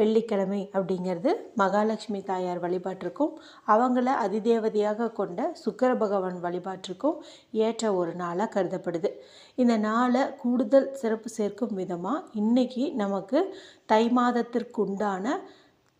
வெள்ளிக்கிழமை அப்படிங்கிறது மகாலட்சுமி தாயார் வழிபாட்டிற்கும் அவங்கள அதிதேவதையாக கொண்ட சுக்கர பகவான் வழிபாட்டிற்கும் ஏற்ற ஒரு நாளாக கருதப்படுது. இந்த நாளை கூடுதல் சிறப்பு சேர்க்கும் விதமாக இன்றைக்கி நமக்கு தை மாதத்திற்கு உண்டான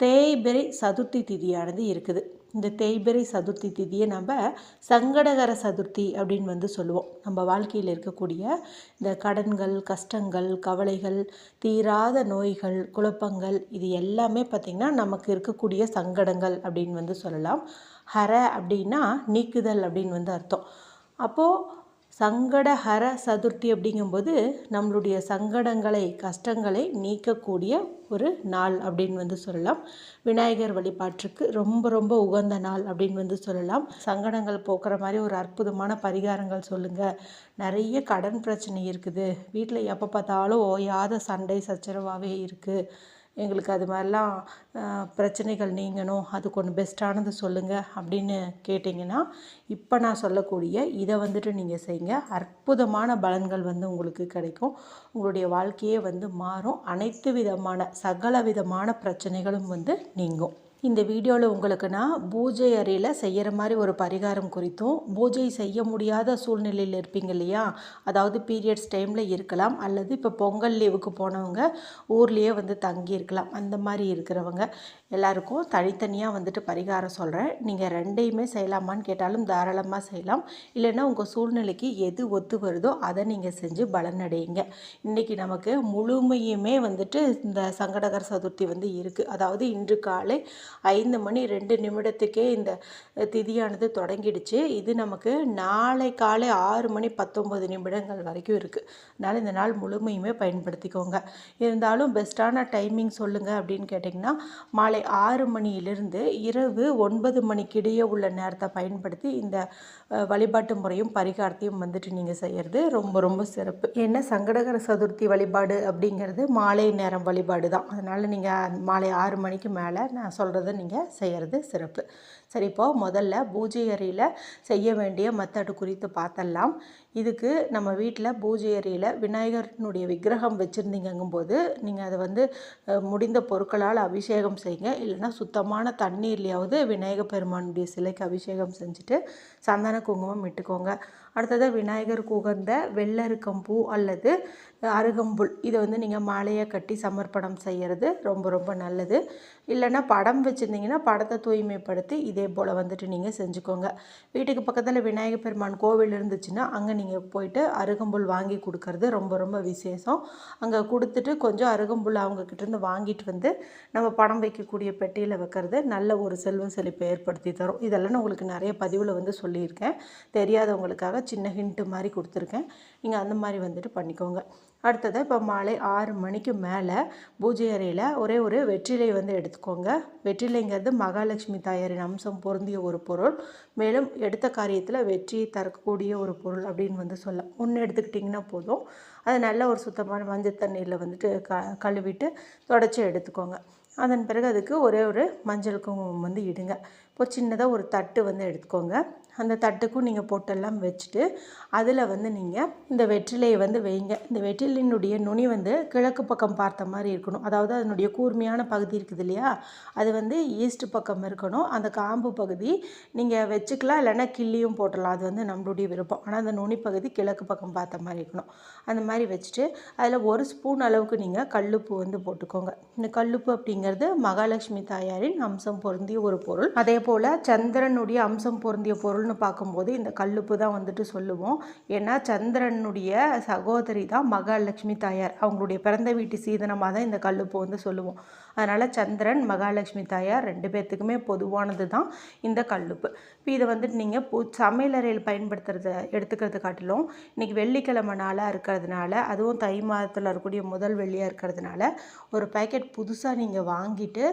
தேய்பிரை சதுர்த்தி திதியானது இருக்குது. இந்த தேய்பிரை சதுர்த்தி திதியை நம்ம சங்கடகர சதுர்த்தி அப்படின்னு வந்து சொல்லுவோம். நம்ம வாழ்க்கையில் இருக்கக்கூடிய இந்த கடன்கள் கஷ்டங்கள் கவலைகள் தீராத நோய்கள் குழப்பங்கள் இது எல்லாமே பார்த்திங்கன்னா நமக்கு இருக்கக்கூடிய சங்கடங்கள் அப்படின்னு வந்து சொல்லலாம். ஹர அப்படின்னா நீக்குதல் அப்படின்னு வந்து அர்த்தம். அப்போது சங்கடஹர சதுர்த்தி அப்படிங்கும்போது நம்மளுடைய சங்கடங்களை கஷ்டங்களை நீக்கக்கூடிய ஒரு நாள் அப்படின்னு வந்து சொல்லலாம். விநாயகர் வழிபாட்டுக்கு ரொம்ப ரொம்ப உகந்த நாள் அப்படின்னு வந்து சொல்லலாம். சங்கடங்கள் போக்குற மாதிரி ஒரு அற்புதமான பரிகாரங்கள் சொல்லுங்கள் நிறைய கடன் பிரச்சனை இருக்குது. வீட்டில் எப்போ பார்த்தாலும் ஓயாத சண்டை சச்சரவாகவே இருக்குது எங்களுக்கு அது மாதிரிலாம் பிரச்சனைகள் நீங்கணும் அதுக்கு ஒன்று பெஸ்ட்டானது சொல்லுங்கள் அப்படின்னு கேட்டிங்கன்னா இப்போ நான் சொல்லக்கூடிய இதை வந்துட்டு நீங்கள் செய்யுங்க அற்புதமான பலன்கள் வந்து உங்களுக்கு கிடைக்கும். உங்களுடைய வாழ்க்கையே வந்து மாறும். அனைத்து விதமான சகல விதமான பிரச்சனைகளும் வந்து நீங்கும். இந்த வீடியோவில் உங்களுக்கு நான் பூஜை அறையில் செய்கிற மாதிரி ஒரு பரிகாரம் குறித்தும் பூஜை செய்ய முடியாத சூழ்நிலையில் இருப்பீங்க இல்லையா? அதாவது பீரியட்ஸ் டைமில் இருக்கலாம் அல்லது இப்போ பொங்கல் லீவுக்கு போனவங்க ஊர்லேயே வந்து தங்கி இருக்கலாம் அந்த மாதிரி இருக்கிறவங்க. எல்லாருக்கும் தனித்தனியாக வந்துட்டு பரிகாரம் சொல்கிறேன் நீங்கள் ரெண்டையுமே செய்யலாமான்னு கேட்டாலும் தாராளமாக செய்யலாம். இல்லைன்னா உங்கள் சூழ்நிலைக்கு எது ஒத்து வருதோ அதை நீங்கள் செஞ்சு பலனடையுங்க. இன்றைக்கி நமக்கு முழுமையுமே வந்துட்டு இந்த சங்கடகர சதுர்த்தி வந்து இருக்குது அதாவது இன்று காலை ஐந்து மணி ரெண்டு நிமிடத்துக்கே இந்த திதியானது தொடங்கிடுச்சு. இது நமக்கு நாளை காலை ஆறு மணி பத்தொம்பது நிமிடங்கள் வரைக்கும் இருக்குது அதனால் இந்த நாள் முழுமையுமே பயன்படுத்திக்கோங்க. இருந்தாலும் பெஸ்ட்டான டைமிங் சொல்லுங்கள் அப்படின்னு கேட்டிங்கன்னா மாலை காலை ஆறு மணியிலிருந்து இரவு ஒன்பது மணிக்கிடையே உள்ள நேரத்தை பயன்படுத்தி இந்த வழிபாட்டு முறையும் பரிகாரத்தையும் வந்துட்டு நீங்கள் செய்கிறது ரொம்ப ரொம்ப சிறப்பு. ஏன்னா சங்கடகர சதுர்த்தி வழிபாடு அப்படிங்கிறது மாலை நேரம் வழிபாடு தான். அதனால் நீங்கள் மாலை ஆறு மணிக்கு மேலே நான் சொல்கிறத நீங்கள் செய்கிறது சிறப்பு. சரி இப்போது முதல்ல பூஜை அறையில் செய்ய வேண்டிய மத்தடு குறித்து பார்த்தலாம் இதுக்கு நம்ம வீட்டில் பூஜை அறையில் விநாயகர்னுடைய விக்கிரகம் வச்சுருந்தீங்கங்கும்போது நீங்கள் அதை வந்து முடிந்த பொருட்களால் அபிஷேகம் செய்யுங்க. இல்லைன்னா சுத்தமான தண்ணீர்லையாவது விநாயகர் பெருமானுடைய சிலைக்கு அபிஷேகம் செஞ்சுட்டு சந்தன குங்குமம் இட்டுக்கோங்க. அடுத்தது விநாயகருக்கு உகந்த வெள்ளருக்கம்பூ அல்லது அருகம்புல். இதை வந்து நீங்கள் மாலையை கட்டி சமர்ப்பணம் செய்கிறது ரொம்ப ரொம்ப நல்லது. இல்லைன்னா படம் வச்சுருந்தீங்கன்னா படத்தை தூய்மைப்படுத்தி இதே போல் வந்துட்டு நீங்கள் செஞ்சுக்கோங்க. வீட்டுக்கு பக்கத்தில் விநாயகர் பெருமான் கோவில் இருந்துச்சுன்னா அங்கே நீங்கள் போயிட்டு அருகம்புல் வாங்கி கொடுக்கறது ரொம்ப ரொம்ப விசேஷம். அங்கே கொடுத்துட்டு கொஞ்சம் அருகம்புல் அவங்கக்கிட்டேருந்து வாங்கிட்டு வந்து நம்ம படம் வைக்கக்கூடிய பெட்டியில் வைக்கிறது நல்ல ஒரு செல்வ செழிப்பை ஏற்படுத்தி தரும். இதெல்லாம் நான் உங்களுக்கு நிறைய பதிவில் வந்து சொல்லியிருக்கேன். தெரியாதவங்களுக்காக சின்ன ஹிண்ட்டு மாதிரி கொடுத்துருக்கேன். நீங்கள் அந்த மாதிரி வந்துட்டு பண்ணிக்கோங்க. அடுத்தது இப்போ மாலை ஆறு மணிக்கு மேலே பூஜை அறையில் ஒரே ஒரு வெற்றிலை வந்து எடுத்துக்கோங்க. வெற்றிலைங்கிறது மகாலட்சுமி தாயாரின் அம்சம் பொருந்திய ஒரு பொருள். மேலும் எடுத்த காரியத்தில் வெற்றியை தரக்கூடிய ஒரு பொருள் அப்படின்னு வந்து சொல்லலாம் ஒன்று எடுத்துக்கிட்டிங்கன்னா போதும். அதை நல்ல ஒரு சுத்தமான மஞ்சள் தண்ணீரில் வந்துட்டு க கழுவிட்டு தொடச்சி எடுத்துக்கோங்க. அதன் பிறகு அதுக்கு ஒரே ஒரு மஞ்சள் குங்குமம் வந்து இடுங்க. இப்போ சின்னதாக ஒரு தட்டு வந்து எடுத்துக்கோங்க. அந்த தட்டுக்கும் நீங்கள் போட்டெல்லாம் வச்சுட்டு அதில் வந்து நீங்கள் இந்த வெற்றிலையை வந்து வைங்க. இந்த வெற்றிலையினுடைய நுனி வந்து கிழக்கு பக்கம் பார்த்த மாதிரி இருக்கணும். அதாவது அதனுடைய கூர்மையான பகுதி இருக்குது இல்லையா? அது வந்து ஈஸ்ட் பக்கம் இருக்கணும். அந்த காம்பு பகுதி நீங்கள் வச்சுக்கலாம் இல்லைன்னா கிள்ளியும் போட்டலாம். அது வந்து நம்மளுடைய விருப்பம். ஆனால் அந்த நுனி பகுதி கிழக்கு பக்கம் பார்த்த மாதிரி இருக்கணும். அந்த மாதிரி வச்சுட்டு அதில் ஒரு ஸ்பூன் அளவுக்கு நீங்கள் கல்லுப்பு வந்து போட்டுக்கோங்க. இந்த கல்லுப்பு அப்படிங்கிறது மகாலட்சுமி தாயாரின் அம்சம் பொருந்திய ஒரு பொருள். அதே போல் சந்திரனுடைய அம்சம் பொருந்திய பொருள் பொருள்னு பார்க்கும்போது இந்த கல்லுப்பு தான் வந்துட்டு சொல்லுவோம். ஏன்னா சந்திரனுடைய சகோதரி தான் மகாலட்சுமி தாயார். அவங்களுடைய பிறந்த வீட்டு சீதனமாக தான் இந்த கல்லுப்பு வந்து சொல்லுவோம். அதனால் சந்திரன் மகாலட்சுமி தாயார் ரெண்டு பேர்த்துக்குமே பொதுவானது தான் இந்த கல்லுப்பு. இப்போ இதை வந்துட்டு நீங்கள் பூ சமையலறையில் பயன்படுத்துகிறத எடுத்துக்கிறது காட்டிலும் இன்றைக்கி வெள்ளிக்கிழமை நாளாக இருக்கிறதுனால அதுவும் தை மாதத்தில் இருக்கக்கூடிய முதல் வெள்ளியாக இருக்கிறதுனால ஒரு பேக்கெட் புதுசாக நீங்கள் வாங்கிட்டு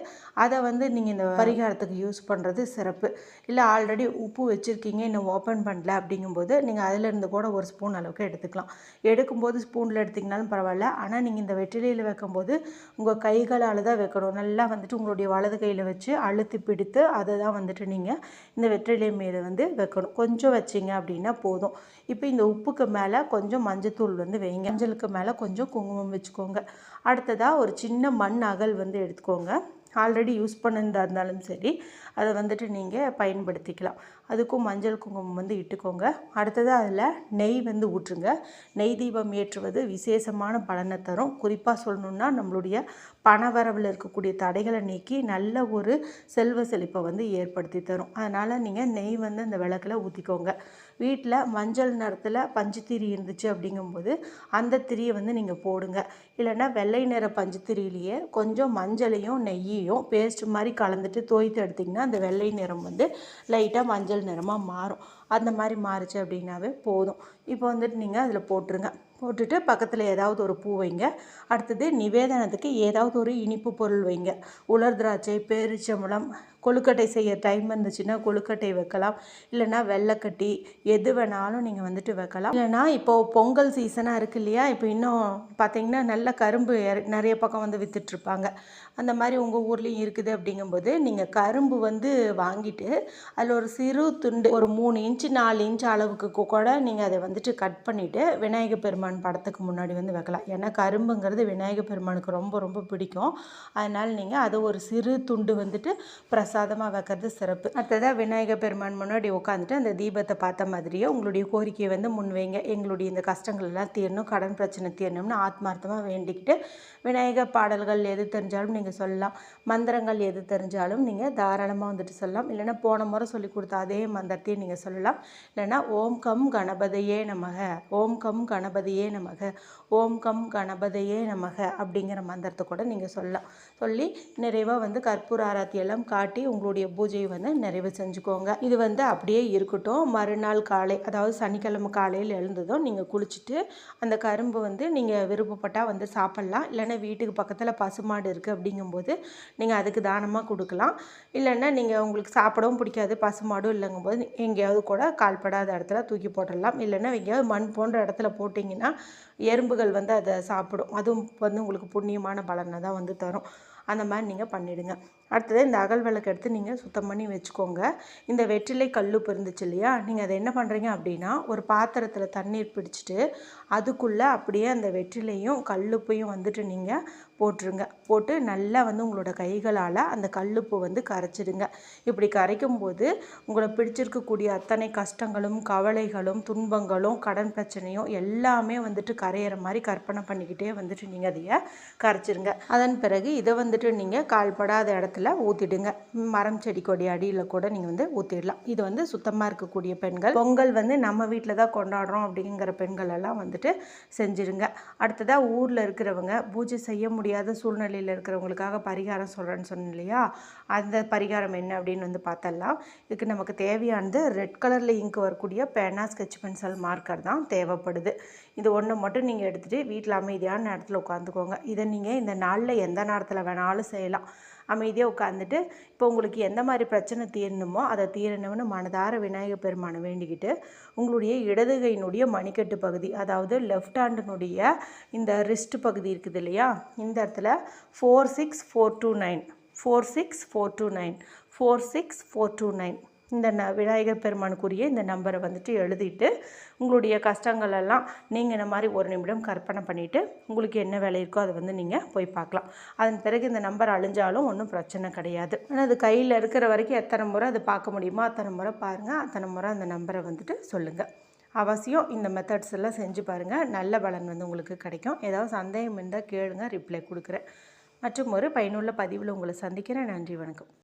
அதை வந்து நீங்கள் இந்த பரிகாரத்துக்கு யூஸ் பண்ணுறது சிறப்பு. இல்லை ஆல்ரெடி உப்பு வச்சுருக்கீங்க இன்னும் ஓப்பன் பண்ணல அப்படிங்கும்போது நீங்கள் அதிலிருந்து கூட ஒரு ஸ்பூன் அளவுக்கு எடுத்துக்கலாம். எடுக்கும்போது ஸ்பூனில் எடுத்திங்கனாலும் பரவாயில்ல. ஆனால் நீங்கள் இந்த வெற்றிலையில் வைக்கும்போது உங்கள் கைகளால் தான் வைக்கணும். நல்லா வந்துட்டு உங்களுடைய வலது கையில் வச்சு அழுத்தி பிடித்து அதை தான் வந்துட்டு நீங்கள் இந்த வெற்றிலை மீது வந்து வைக்கணும். கொஞ்சம் வச்சிங்க அப்படின்னா போதும். இப்போ இந்த உப்புக்கு மேலே கொஞ்சம் மஞ்சத்தூள் வந்து வைங்க. மஞ்சளுக்கு மேலே கொஞ்சம் குங்குமம் வச்சுக்கோங்க. அடுத்ததாக ஒரு சின்ன மண் அகல் வந்து எடுத்துக்கோங்க. ஆல்ரெடி யூஸ் பண்ணிருந்தா இருந்தாலும் சரி அதை வந்துட்டு நீங்கள் பயன்படுத்திக்கலாம். அதுக்கும் மஞ்சள் குங்குமம் வந்து இட்டுக்கோங்க. அடுத்ததாக அதில் நெய் வந்து ஊற்றுங்க. நெய் தீபம் ஏற்றுவது விசேஷமான பலனை தரும். குறிப்பாக சொல்லணுன்னா நம்மளுடைய பணவரவில் இருக்கக்கூடிய தடைகளை நீக்கி நல்ல ஒரு செல்வ செழிப்பை வந்து ஏற்படுத்தி தரும். அதனால் நீங்கள் நெய் வந்து அந்த விளக்கில் ஊற்றிக்கோங்க வீட்டில் மஞ்சள் நிறத்தில் பஞ்சுத்திரி இருந்துச்சு அப்படிங்கும்போது அந்த திரியை வந்து நீங்கள் போடுங்க. இல்லைன்னா வெள்ளை நிற பஞ்சுத்திரியிலேயே கொஞ்சம் மஞ்சளையும் நெய்யையும் பேஸ்ட் மாதிரி கலந்துட்டு தோய்த்து எடுத்திங்கன்னா அந்த வெள்ளை நிறம் வந்து லைட்டாக மஞ்சள் நிறமாக மாறும். அந்த மாதிரி மாறுச்சு அப்படின்னாவே போதும். இப்போ வந்துட்டு நீங்கள் அதில் போட்டுருங்க. போட்டுட்டு பக்கத்தில் ஏதாவது ஒரு பூ வைங்க. அடுத்தது நிவேதனத்துக்கு ஏதாவது ஒரு இனிப்பு பொருள் வைங்க. உலர் திராட்சை பேரிச்சம்பழம் கொழுக்கட்டை செய்ய டைம் இருந்துச்சுன்னா கொழுக்கட்டை வைக்கலாம். இல்லைன்னா வெள்ளைக்கட்டி எது வேணாலும் நீங்கள் வந்துட்டு வைக்கலாம். இல்லைன்னா இப்போது பொங்கல் சீசனாக இருக்குது இல்லையா? இப்போ இன்னும் பார்த்தீங்கன்னா நல்ல கரும்பு நிறைய பக்கம் வந்து விற்றுட்ருப்பாங்க அந்த மாதிரி உங்கள் ஊர்லேயும் இருக்குது அப்படிங்கும்போது நீங்கள் கரும்பு வந்து வாங்கிட்டு அதில் ஒரு சிறு துண்டு ஒரு மூணு இன்ச்சு நாலு இன்ச் அளவுக்கு கூட நீங்கள் அதை வந்துட்டு கட் பண்ணிவிட்டு விநாயகர் பெருமான் படத்துக்கு முன்னாடி வந்து வைக்கலாம். ஏன்னா கரும்புங்கிறது விநாயகர் பெருமானுக்கு ரொம்ப ரொம்ப பிடிக்கும். அதனால் நீங்கள் அதை ஒரு சிறு துண்டு வந்துட்டு பிரஸ் பிரசாதமாக வைக்கிறது சிறப்பு. அடுத்ததாக விநாயகர் பெருமான் முன்னாடி உட்காந்துட்டு அந்த தீபத்தை பார்த்த மாதிரியே உங்களுடைய கோரிக்கையை வந்து முன்வைங்க. எங்களுடைய இந்த கஷ்டங்கள் எல்லாம் தீரணும் கடன் பிரச்சனை தீரணும்னு ஆத்மார்த்தமாக வேண்டிக்கிட்டு விநாயகர் பாடல்கள் எது தெரிஞ்சாலும் நீங்கள் சொல்லலாம். மந்திரங்கள் எது தெரிஞ்சாலும் நீங்கள் தாராளமாக வந்துட்டு சொல்லலாம். இல்லைன்னா போன முறை சொல்லி கொடுத்த அதே மந்திரத்தையும் நீங்கள் சொல்லலாம். இல்லைன்னா ஓம் கம் கணபதியே நமக ஓம் கம் கணபதியே நமக ஓம் கம் கணபதையே நமக அப்படிங்கிற மந்திரத்தை கூட நீங்கள் சொல்லலாம். சொல்லி நிறைவாக வந்து கற்பூர ஆராத்தி எல்லாம் காட்டி உங்களுடைய பூஜையை வந்து நிறைவு செஞ்சுக்கோங்க. இது வந்து அப்படியே இருக்கட்டும். மறுநாள் காலை அதாவது சனிக்கிழமை காலையில் எழுந்ததும் நீங்கள் குளிச்சுட்டு அந்த கரும்பு வந்து நீங்கள் விருப்பப்பட்டால் வந்து சாப்பிட்லாம். இல்லைன்னா வீட்டுக்கு பக்கத்தில் பசுமாடு இருக்குது அப்படிங்கும்போது நீங்கள் அதுக்கு தானமாக கொடுக்கலாம். இல்லைன்னா நீங்கள் உங்களுக்கு சாப்பிடவும் பிடிக்காது பசுமாடும் இல்லைங்கும்போது எங்கேயாவது கூட கால்படாத இடத்துல தூக்கி போட்டுடலாம். இல்லைன்னா எங்கேயாவது மண் போன்ற இடத்துல போட்டிங்கன்னா எறும்புகள் வந்து அதை சாப்பிடும். அதுவும் வந்து உங்களுக்கு புண்ணியமான பலனை தான் வந்து தரும். அந்த மாதிரி நீங்கள் பண்ணிவிடுங்க அடுத்தது இந்த அகல் விளக்கு எடுத்து நீங்கள் சுத்தம் பண்ணி வச்சுக்கோங்க. இந்த வெற்றிலை கல்லுப்பு இருந்துச்சு இல்லையா? நீங்கள் அதை என்ன பண்ணுறீங்க அப்படின்னா ஒரு பாத்திரத்தில் தண்ணீர் பிடிச்சிட்டு அதுக்குள்ளே அப்படியே அந்த வெற்றிலையும் கல்லுப்பையும் வந்துட்டு நீங்கள் போட்டுருங்க. போட்டு நல்லா வந்து உங்களோட கைகளால் அந்த கல்லுப்பு வந்து கரைச்சிடுங்க. இப்படி கரைக்கும் போது உங்களை பிடிச்சிருக்கக்கூடிய அத்தனை கஷ்டங்களும் கவலைகளும் துன்பங்களும் கடன் பிரச்சனையும் எல்லாமே வந்துட்டு கரையிற மாதிரி கற்பனை பண்ணிக்கிட்டே வந்துட்டு நீங்கள் அதைய கரைச்சிருங்க. அதன் பிறகு இதை வந்துட்டு நீங்கள் கால்படாத இடத்துல ஊற்றிடுங்க மரம் செடி கொடி அடியில் கூட நீங்கள் வந்து ஊற்றிடலாம் இது வந்து சுத்தமாக இருக்கக்கூடிய பெண்கள். பொங்கல் வந்து நம்ம வீட்டில் தான் கொண்டாடுறோம் அப்படிங்கிற பெண்கள் எல்லாம் வந்துட்டு செஞ்சுருங்க. அடுத்ததாக ஊரில் இருக்கிறவங்க பூஜை செய்ய முடியும் முடியாத சூழ்நிலையில் இருக்கிறவங்களுக்காக பரிகாரம் சொல்கிறேன்னு சொன்னேன் இல்லையா? அந்த பரிகாரம் என்ன அப்படின்னு வந்து பார்த்தலாம் இதுக்கு நமக்கு தேவையானது ரெட் கலரில் இங்கு வரக்கூடிய பேனா ஸ்கெட்ச் பென்சில் மார்க்கர் தான் தேவைப்படுது. இது ஒன்று மட்டும் நீங்கள் எடுத்துகிட்டு வீட்டில் அமைதியான நேரத்தில் உட்காந்துக்கோங்க இதை நீங்கள் இந்த நாளில் எந்த நேரத்தில் வேணாலும் செய்யலாம். அமைதியாக உட்காந்துட்டு இப்போ உங்களுக்கு எந்த மாதிரி பிரச்சனை தீரணுமோ அதை தீரணும்னு மனதார விநாயகர் பெருமானை வேண்டிக்கிட்டு உங்களுடைய இடதுகையினுடைய மணிக்கட்டு பகுதி அதாவது லெஃப்ட் ஹேண்டினுடைய இந்த ரிஸ்ட் பகுதி இருக்குது இல்லையா? இந்த இடத்துல four six four two nine four six four two nine four six four two nine இந்த ந விநாயகர் பெருமானுக்குரிய இந்த நம்பரை வந்துட்டு எழுதிட்டு உங்களுடைய கஷ்டங்கள் எல்லாம் நீங்கள் இந்த மாதிரி ஒரு நிமிடம் கற்பனை பண்ணிவிட்டு உங்களுக்கு என்ன வேலை இருக்கோ அதை வந்து நீங்கள் போய் பார்க்கலாம். அதன் பிறகு இந்த நம்பர் அழிஞ்சாலும் ஒன்றும் பிரச்சனை கிடையாது. ஆனால் அது கையில் இருக்கிற வரைக்கும் எத்தனை முறை அது பார்க்க முடியுமோ அத்தனை முறை பாருங்கள் அத்தனை முறை அந்த நம்பரை வந்துட்டு சொல்லுங்கள் அவசியம் இந்த மெத்தட்ஸ் எல்லாம் செஞ்சு பாருங்கள் நல்ல பலன் வந்து உங்களுக்கு கிடைக்கும். ஏதாவது சந்தேகம் இருந்தால் கேளுங்க ரிப்ளை கொடுக்குறேன். மற்றும் ஒரு பயனுள்ள பதிவில் உங்களை சந்திக்கிறேன். நன்றி வணக்கம்.